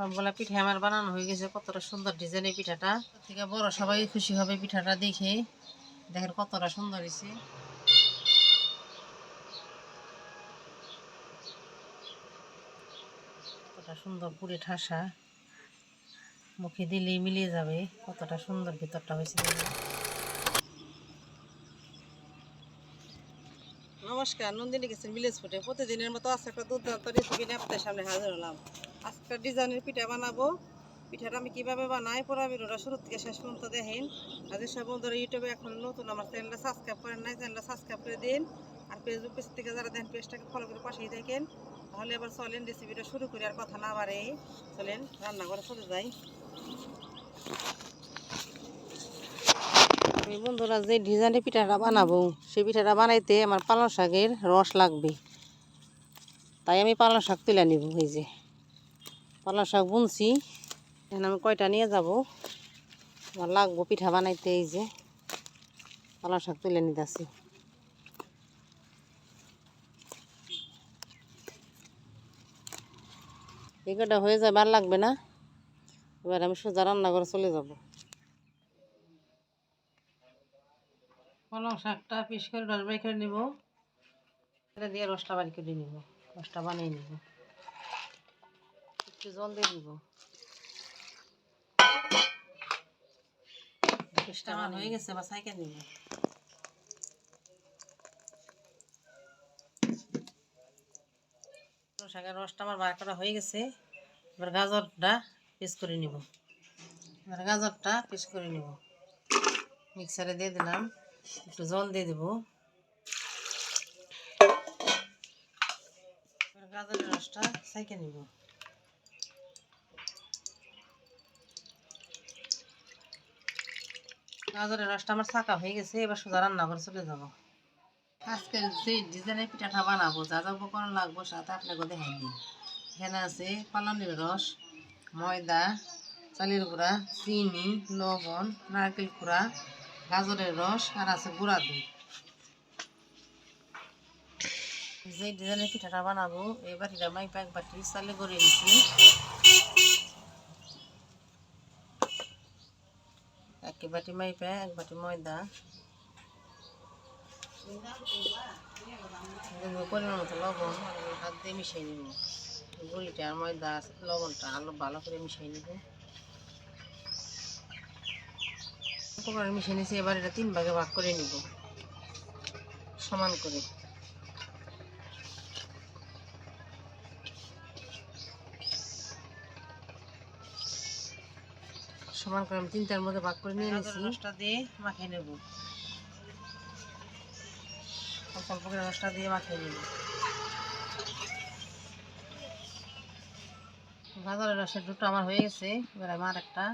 সবগুলা পিঠা আমার বানানো হয়ে গেছে, কতটা সুন্দর ডিজাইনের পিঠাটা। থেকে বড় সবাই খুশি হবে পিঠাটা দেখে। দেখেন কতটা সুন্দর হয়েছে। সুন্দর পুরে ঠাসা। মুখে দিলেই মিলিয়ে যাবে, কতটা সুন্দর ভিতরটা হয়েছে নমস্কার, নন্দিনী কিচেন ভিলেজ ফুটে। প্রতিদিনের মতো আজকে একটা দুর্দান্ত রেসিপি নিয়ে সামনে হাজির হলাম। আজকে ডিজাইনের পিঠা বানাবো। পিঠাটা আমি কীভাবে বানাই, পুরো ভিডিওটা শুরু থেকে শেষ পর্যন্ত দেখেন। আর যেসব বন্ধুরা ইউটিউবে এখন নতুন, আমার চ্যানেলটা সাবস্ক্রাইব করেন নাই চ্যানেলটা সাবস্ক্রাইব করে দিন। আর ফেসবুক পেজ থেকে যারা দেন পেজটাকে ফলো করে পাশেই দেখেন তাহলে এবার চলেন রেসিপিটা শুরু করি, আর কথা না বাড়ে চলেন রান্না করে চলে যাই। আমি বন্ধুরা যে ডিজাইনের পিঠাটা বানাবো, সেই পিঠাটা বানাইতে আমার পালং শাকের রস লাগবে। তাই আমি পালং শাক তুলে নিব, এই যে। পালং শাক বুনছি। এখন আমি কয়টা নিয়ে যাব? আমার লাগবো পিঠা বানাইতে এই যে। পালং শাক তুলে নিতেছি। এই কটা হয়ে যাবে আর লাগবে না? এবার আমি সোজা রান্না করে চলে যাব। পালং শাকটা পিস করে রস বাই করে নিব। এটা দিয়ে রসটা বাড়ি করে নিব। রসটা বানিয়ে নিব। একটু জল দিয়ে দিব আমার হয়ে গেছে বা সাইকেল নিব শাকের রসটা আমার বার করা হয়ে গেছে এবার গাজরটা পিস করে নিব এবার গাজরটা পিস করে নিব মিক্সারে দিয়ে দিলাম একটু জল দিয়ে দেব গাজরের রসটা সাইকে নিব গাজরের রসটা আমার ছাকা হয়ে গেছে, এবার সোজা রান্না করে চলে যাব। আজকে যে ডিজাইনের পিঠাটা বানাবো, যা যা উপকরণ লাগবো সাথে আপনাকে দেখাই দিই। এখানে আছে পালনের রস, ময়দা, চালের গুঁড়া, চিনি, লবণ, নারকেল কুড়া, গাজরের রস, আর আছে গুঁড়া দুধ। যে ডিজাইনের পিঠাটা বানাবো এই বাটিটা মাইপা এক বাটি চালে করে নিচ্ছি। এক বাটি মাইপা এক বাটি ময়দা পরিমাণ মতো লবণ হাত দিয়ে মিশিয়ে নিব আর ময়দা লবণটা আলু ভালো করে মিশিয়ে নিব মিশিয়ে নিয়েছি এবার এটা তিন ভাগে ভাগ করে নিব সমান করে সমান করে আমি তিনটার মধ্যে ভাগ করে নিয়ে নিয়েছি রসটা দিয়ে মাখিয়ে নেব। অল্প অল্প করে রসটা দিয়ে মাখিয়ে নেব। গাজরের রসের দুটো আমার হয়ে গেছে এবার আমার একটা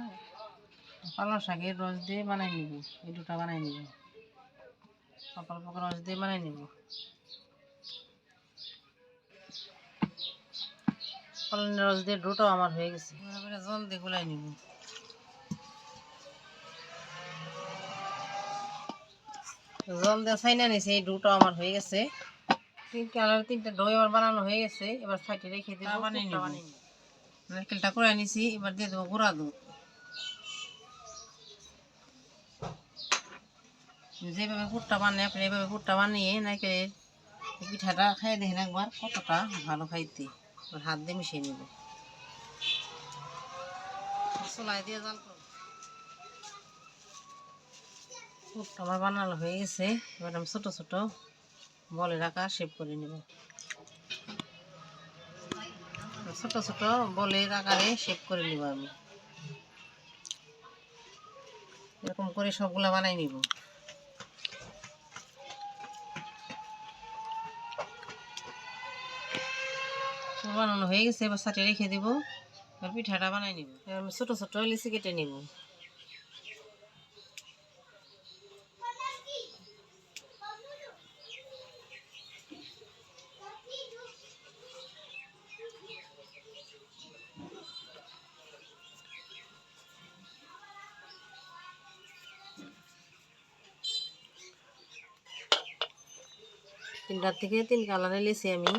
পালং শাকের রস দিয়ে বানাই নিব এই দুটা বানাই নিব। অল্প অল্প করে রস দিয়ে বানাই নিব। পালনের রস দিয়ে দুটো আমার হয়ে গেছে। জল দিয়ে গুলাই নিব। জল দিয়ে চাইনা নিছে এই দুটো আমার হয়ে গেছে। তিন কালার তিনটা ডো আমার বানানো হয়ে গেছে এবার সাইডে রেখে দিব নারকেলটা করে নিছি এবার দিয়ে দেবো গুঁড়া দুধ। যেভাবে পুরটা বানিয়ে আপনি এভাবে পুরটা বানিয়ে নারকেলের পিঠাটা খাইয়ে দেখেন একবার কতটা ভালো খাইতে। হাত দিয়ে মিশিয়ে নেব। চলাই দিয়ে জাল আমার বানানো হয়ে গেছে। এবার আমি ছোটো ছোটো বলে রাখা শেপ করে নেব। ছোট ছোট বলের আকারে শেপ করে নিব আমি। এরকম করে সবগুলা বানাই নিব। বানানো হয়ে গেছে, এবার সাথে রেখে দিব। এবার পিঠাটা বানাই নিব। আমি ছোট ছোট লিচি কেটে নিব। তিনটার থেকে তিন কালারে লিচি আমি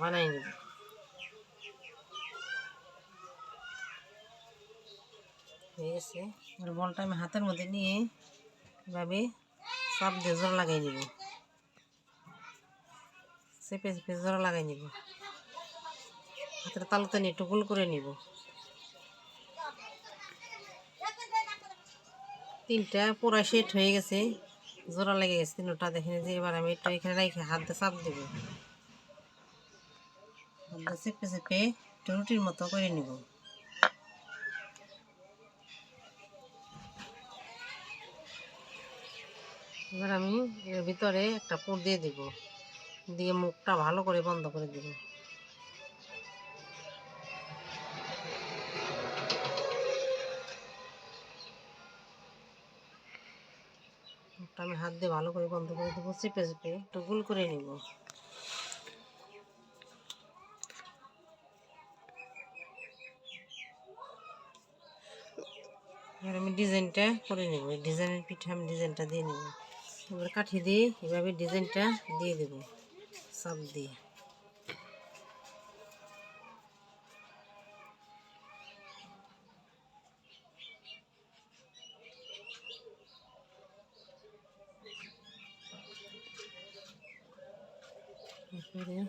বানাই নিব। হয়ে গেছে। বলটা আমি হাতের মধ্যে নিয়ে এভাবে দিয়ে জোড়া লাগাই নিব। চেপে চেপে জোড়া লাগাই নিব। হাতের তালুতে নিয়ে গোল করে নিব। তিনটা পুরা সেট হয়ে গেছে। জোড়া লেগে গেছে, তিনটা দেখেন যে এবার আমি একটু এখানে রেখে হাত দিয়ে চাপ দেবো। হাত চেপে চেপে একটু রুটির মতো করে নিব। এবার আমি এর ভিতরে একটা পুর দিয়ে দিব। দিয়ে মুখটা ভালো করে বন্ধ করে দিব। আমি হাত দিয়ে ভালো করে বন্ধ করে দেবো, চেপে চেপে একটু গোল করে নিব। এবার আমি ডিজাইনটা করে নেব ডিজাইনের পিঠে আমি ডিজাইনটা দিয়ে নেব। এবার কাঠি দিয়ে এভাবে ডিজাইনটা দিয়ে দেব, চাপ দিয়ে। এরপরে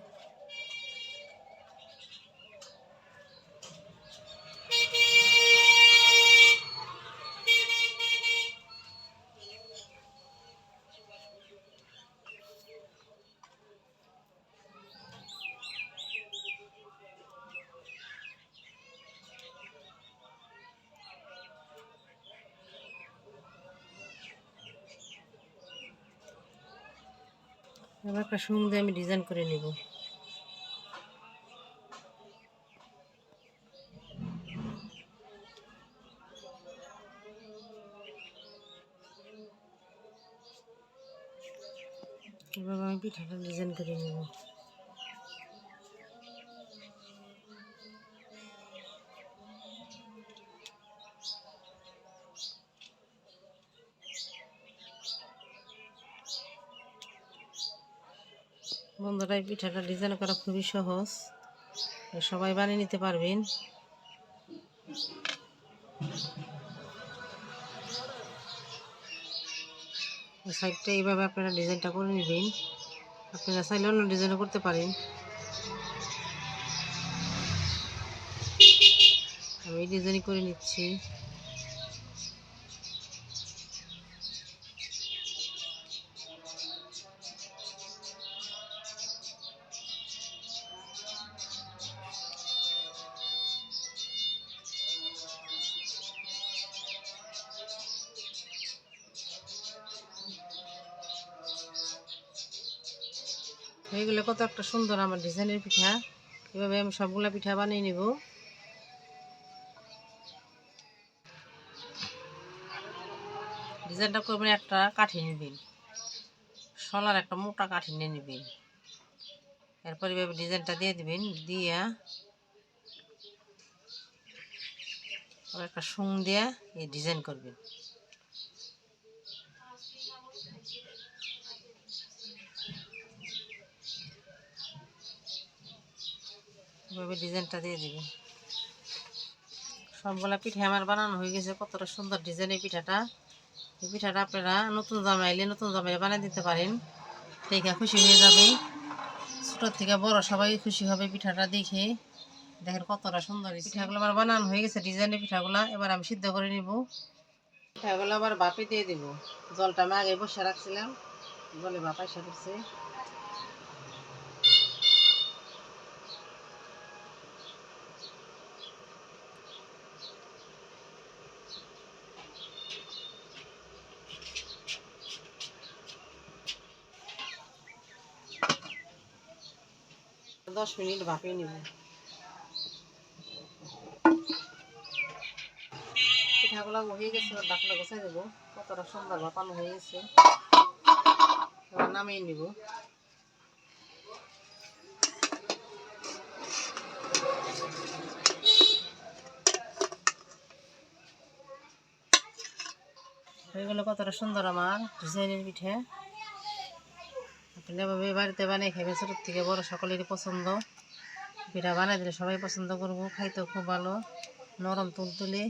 এবার একটা সুং দিয়ে আমি ডিজাইন করে নেব। এবার আমি পিঠাটা ডিজাইন করে নেব। বন্ধুরা, এই পিঠাটা ডিজাইন করা খুবই সহজ। সবাই বানিয়ে নিতে পারবেন। সাইডটা এইভাবে আপনারা ডিজাইনটা করে নেবেন। আপনারা চাইলে অন্য ডিজাইনও করতে পারেন। আমি এই ডিজাইনই করে নিচ্ছি। এইগুলো কত একটা সুন্দর আমার ডিজাইনের পিঠা। এভাবে আমি সবগুলা পিঠা বানিয়ে নিব। ডিজাইনটা করবেন একটা কাঠি নেবেন। শলার একটা মোটা কাঠি নিয়ে নেবেন। এরপর এভাবে ডিজাইনটা দিয়ে দিবেন, দিয়া একটা সুং দিয়া এই ডিজাইন করবেন। এভাবে ডিজাইনটা দিয়ে দিবেন সবগুলা পিঠা আমার বানানো হয়ে গেছে, কতটা সুন্দর ডিজাইনের পিঠাটা। এই পিঠাটা আপনারা নতুন জামাইলে নতুন জামাই বানিয়ে দিতে পারেন, দেখে খুশি হয়ে যাবে ছোটোর থেকে বড় সবাই খুশি হবে পিঠাটা দেখে। দেখেন কতটা সুন্দর পিঠাগুলো আমার বানানো হয়ে গেছে, ডিজাইনের পিঠাগুলো। এবার আমি সিদ্ধ করে নিব। পিঠাগুলো আবার বাপে দিয়ে দিব। জলটা আমি আগে বসে রাখছিলাম, জলে বাপাই এসে দশ মিনিট ভাপিয়ে নিব। পিঠাগুলো হয়ে গেছে, এবার ডাকলা গোছাই দেবো। কতটা সুন্দর ভাপানো হয়ে গেছে। নামিয়ে নিব। হয়ে গেলো কতটা সুন্দর আমার ডিজাইনের পিঠে। এভাবে বাড়িতে বানিয়ে খাবেন ছোটোর থেকে বড় সকলেরই পছন্দ। পিঠা বানিয়ে দিলে সবাই পছন্দ করব, খাইতেও খুব ভালো। নরম তুলতুলে।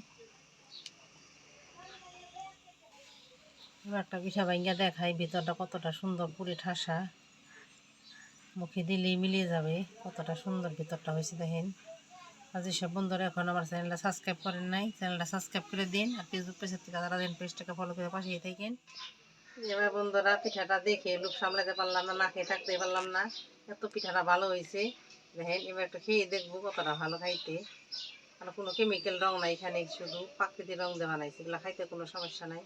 একটা পিঠা ভাঙ্গা দেখাই, ভিতরটা কতটা সুন্দর পুরি ঠাসা। মুখে দিলেই মিলিয়ে যাবে, কতটা সুন্দর ভিতরটা হয়েছে দেখেন। আর যেসব বন্ধুরা এখন আমার চ্যানেলটা সাবস্ক্রাইব করেন নাই, চ্যানেলটা সাবস্ক্রাইব করে দিন। আর ফেসবুক পেজের থেকে তারা দিন পেজটাকে ফলো করে পাঠিয়ে থাকেন। বন্ধুরা পিঠাটা দেখে লোক সামলাতে পারলাম না না খেয়ে থাকতে পারলাম না। এত পিঠাটা ভালো হয়েছে। দেখেন, এবার একটু খেয়ে দেখব কতটা ভালো খাইতে। আর কোনো কেমিক্যাল রং নাই এখানে, শুধু প্রাকৃতিক রং দেওয়া নাই সেগুলো খাইতে কোনো সমস্যা নাই।